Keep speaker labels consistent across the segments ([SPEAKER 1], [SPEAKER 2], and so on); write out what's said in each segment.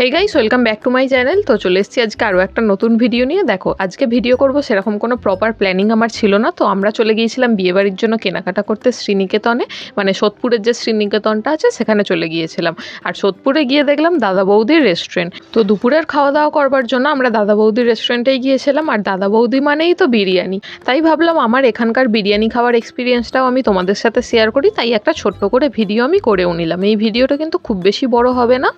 [SPEAKER 1] Hey guys welcome back to my channel তো চলে এসেছি আজকে আরও একটা নতুন ভিডিও নিয়ে। দেখো, আজকে ভিডিও করব সেরকম কোনো প্রপার প্ল্যানিং আমার ছিল না। তো আমরা চলে গিয়েছিলাম বিয়েবাড়ির জন্য কেনাকাটা করতে শ্রীনিকেতনে। মানে সোদপুরের যে শ্রীনিকেতনটা আছে, সেখানে চলে গিয়েছিলাম। আর সোদপুরে গিয়ে দেখলাম দাদা বৌদির রেস্টুরেন্ট তো দুপুরের খাওয়া দাওয়া করবার জন্য আমরা দাদা বৌদির রেস্টুরেন্টেই গিয়েছিলাম। আর দাদা বৌদি মানেই তো বিরিয়ানি। তাই ভাবলাম আমার এখানকার বিরিয়ানি খাওয়ার এক্সপিরিয়েন্সটাও আমি তোমাদের সাথে শেয়ার করি। তাই একটা ছোট্ট করে ভিডিও আমি করেও নিলাম। এই ভিডিওটা কিন্তু খুব বেশি বড় হবে না।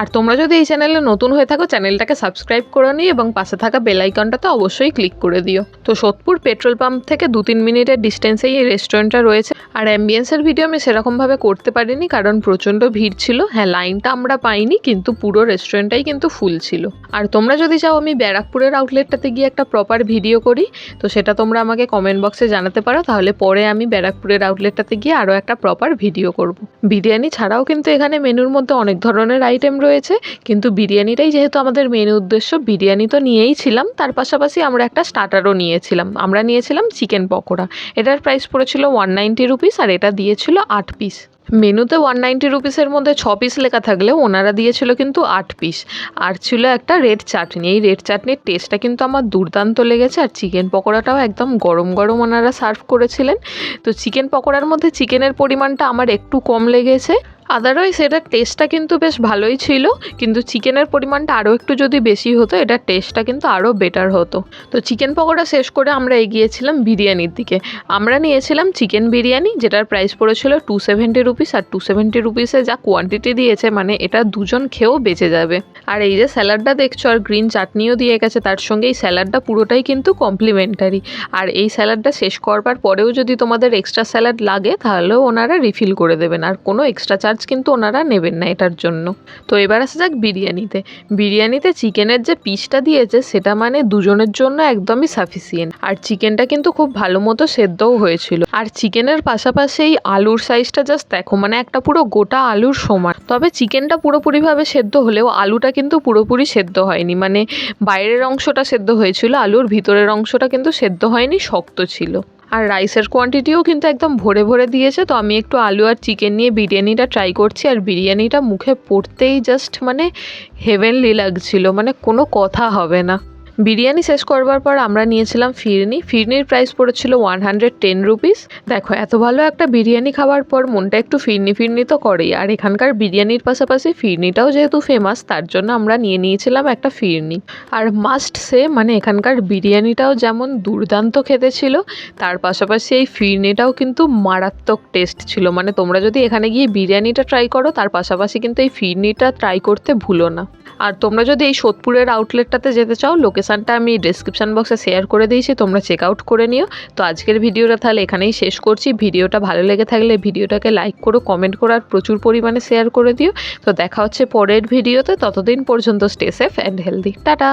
[SPEAKER 1] আর তোমরা যদি এই চ্যানেলে নতুন হয়ে থাকো, চ্যানেলটাকে সাবস্ক্রাইব করে নিই এবং পাশে থাকা বেল আইকনটাতে অবশ্যই ক্লিক করে দিও। তো সোদপুর পেট্রোল পাম্প থেকে দু তিন মিনিটের ডিস্টেন্সেই এই রেস্টুরেন্টটা রয়েছে। আর অ্যাম্বিয়েন্সের ভিডিও আমি সেরকমভাবে করতে পারিনি কারণ প্রচণ্ড ভিড় ছিল। হ্যাঁ লাইনটা আমরা পাইনি, কিন্তু পুরো রেস্টুরেন্টটাই কিন্তু ফুল ছিল। আর তোমরা যদি চাও, আমি ব্যারাকপুরের আউটলেটটাতে গিয়ে একটা প্রপার ভিডিও করি, তো সেটা তোমরা আমাকে কমেন্ট বক্সে জানাতে পারো। তাহলে পরে আমি ব্যারাকপুরের আউটলেটটাতে গিয়ে আরও একটা প্রপার ভিডিও করব। বিরিয়ানি ছাড়াও কিন্তু এখানে মেনুর মধ্যে অনেক ধরনের আইটেম রয়েছে, কিন্তু বিরিয়ানিটাই যেহেতু আমাদের মেন উদ্দেশ্য, বিরিয়ানি তো নিয়েই ছিলাম। তার পাশাপাশি আমরা একটা স্টার্টারও নিয়েছিলাম। আমরা নিয়েছিলাম চিকেন পকোড়া। এটার প্রাইস পড়েছিল ওয়ান নাইনটি রুপিস আর এটা দিয়েছিল আট পিস মেনুতে ওয়ান নাইনটি রুপিসের মধ্যে ছ পিস লেখা থাকলেও ওনারা দিয়েছিল কিন্তু আট পিস আর ছিল একটা রেড চাটনি এই রেড চাটনির টেস্টটা কিন্তু আমার দুর্দান্ত লেগেছে। আর চিকেন পকোড়াটাও একদম গরম গরম ওনারা সার্ভ করেছিলেন। তো চিকেন পকোড়ার মধ্যে চিকেনের পরিমাণটা আমার একটু কম লেগেছে। আদারওয়াইজ এটার টেস্টটা কিন্তু বেশ ভালোই ছিল। কিন্তু চিকেনের পরিমাণটা আরও একটু যদি বেশি হতো এটার টেস্টটা কিন্তু আরও বেটার হতো। তো চিকেন পকোড়া শেষ করে আমরা এগিয়েছিলাম বিরিয়ানির দিকে। আমরা নিয়েছিলাম চিকেন বিরিয়ানি, যেটার প্রাইস পড়েছিল টু সেভেন্টি রুপিস আর টু সেভেন্টি রুপিসে যা কোয়ান্টিটি দিয়েছে মানে এটা দুজন খেয়েও বেঁচে যাবে। আর এই যে স্যালাডটা দেখছ, আর গ্রিন চাটনিও দিয়ে গেছে, তার সঙ্গে এই স্যালাডটা পুরোটাই কিন্তু কমপ্লিমেন্টারি আর এই স্যালাডটা শেষ করবার পরেও যদি তোমাদের এক্সট্রা স্যালাড লাগে, তাহলেও ওনারা রিফিল করে দেবেন, আর কোনো এক্সট্রা চার্জ কিন্তু ওনারা নেবেন না এটার জন্য। তো এবার আসা যাক বিরিয়ানিতে। বিরিয়ানিতে চিকেনের যে পিসটা দিয়েছে, সেটা মানে দুজনের জন্য একদমই সাফিসিয়েন্ট আর চিকেনটা কিন্তু খুব ভালো মতো সেদ্ধও হয়েছিল। আর চিকেনের পাশাপাশি এই আলুর সাইজটা জাস্ট দেখো মানে একটা পুরো গোটা আলুর সমান। তবে চিকেনটা পুরোপুরিভাবে সেদ্ধ হলেও আলুটা কিন্তু পুরোপুরি সেদ্ধ হয়নি। মানে বাইরের অংশটা সেদ্ধ হয়েছিল, আলুর ভিতরের অংশটা কিন্তু সেদ্ধ হয়নি, শক্ত ছিল। আর রাইসের কোয়ান্টিটিও কিন্তু একদম ভরে ভরে দিয়েছে। তো আমি একটু আলু আর চিকেন নিয়ে বিরিয়ানিটা ট্রাই করছি। আর বিরিয়ানিটা মুখে পড়তেই জাস্ট মানে হেভেনলি লাগছিল। মানে কোনো কথা হবে না। বিরিয়ানি শেষ করবার পর আমরা নিয়েছিলাম ফিরনি। ফিরনির প্রাইস পড়েছিল ওয়ান হান্ড্রেড টেন রুপিস দেখো, এত ভালো একটা বিরিয়ানি খাওয়ার পর মনটা একটু ফিরনি ফিরনি তো করেই। আর এখানকার বিরিয়ানির পাশাপাশি ফিরনিটাও যেহেতু ফেমাস তার জন্য আমরা নিয়ে নিয়েছিলাম একটা ফিরনি। আর মাস্ট সে মানে এখানকার বিরিয়ানিটাও যেমন দুর্দান্ত খেতে ছিল, তার পাশাপাশি এই ফিরনিটাও কিন্তু মারাত্মক টেস্ট ছিল। মানে তোমরা যদি এখানে গিয়ে বিরিয়ানিটা ট্রাই করো, তার পাশাপাশি কিন্তু এই ফিরনিটা ট্রাই করতে ভুলো না। আর তোমরা যদি এই সোদপুরের আউটলেটটাতে যেতে চাও লোকেশানটা আমি ডিসক্রিপশান বক্সে শেয়ার করে দিয়েছি, তোমরা চেক আউট করে নিও। তো আজকের ভিডিওটা তাহলে এখানেই শেষ করছি। ভিডিওটা ভালো লেগে থাকলে ভিডিওটাকে লাইক করো কমেন্ট করো আর প্রচুর পরিমাণে শেয়ার করে দিও। তো দেখা হচ্ছে পরের ভিডিওতে, ততদিন পর্যন্ত stay safe and healthy tata!